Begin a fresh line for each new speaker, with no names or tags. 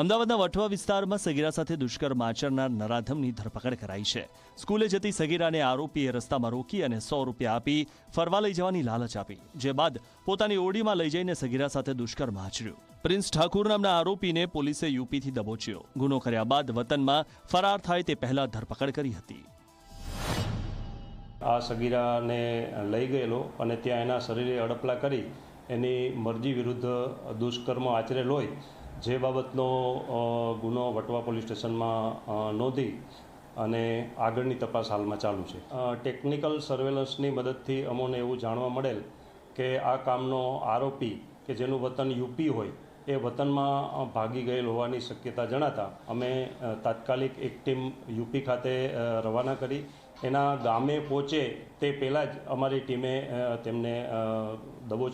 અમદાવાદના વટવા વિસ્તારમાં સગીરા સાથે દુષ્કર્મ આચરનાર નરાધમની ધરપકડ કરાઈ છે. સ્કૂલે જતી સગીરાને આરોપીએ રસ્તામાં રોકી અને સો રૂપિયા આપી ફરવા લઈ જવાની લાલચ આપી, જે બાદ પોતાની ઓડીમાં લઈ જઈને સગીરા સાથે દુષ્કર્મ આચર્યું. પ્રિન્સ ઠાકુર નામના આરોપીને પોલીસે યુપીથી દબોચ્યો. ગુનો કર્યા બાદ વતનમાં ફરાર થાય તે પહેલા ધરપકડ કરી હતી.
આ સગીરાને લઈ ગયેલો અને ત્યાં એના શરીરે અડપલા કરી એની મરજી વિરુદ્ધ દુષ્કર્મ આચરેલ હોય જે બાબતનો ગુનો વટવા પોલીસ સ્ટેશનમાં નોંધી અને આગળની તપાસ હાલમાં ચાલુ છે. ટેકનિકલ સર્વેલન્સની મદદથી અમોને એવું જાણવા મળેલ કે આ કામનો આરોપી કે જેનું વતન યુપી હોય, એ વતનમાં ભાગી ગયેલ હોવાની શક્યતા જણાતા અમે તાત્કાલિક એક ટીમ યુપી ખાતે રવાના કરી એના ગામે પહોંચે તે પહેલાં જ અમારી ટીમે તેમને દબોચી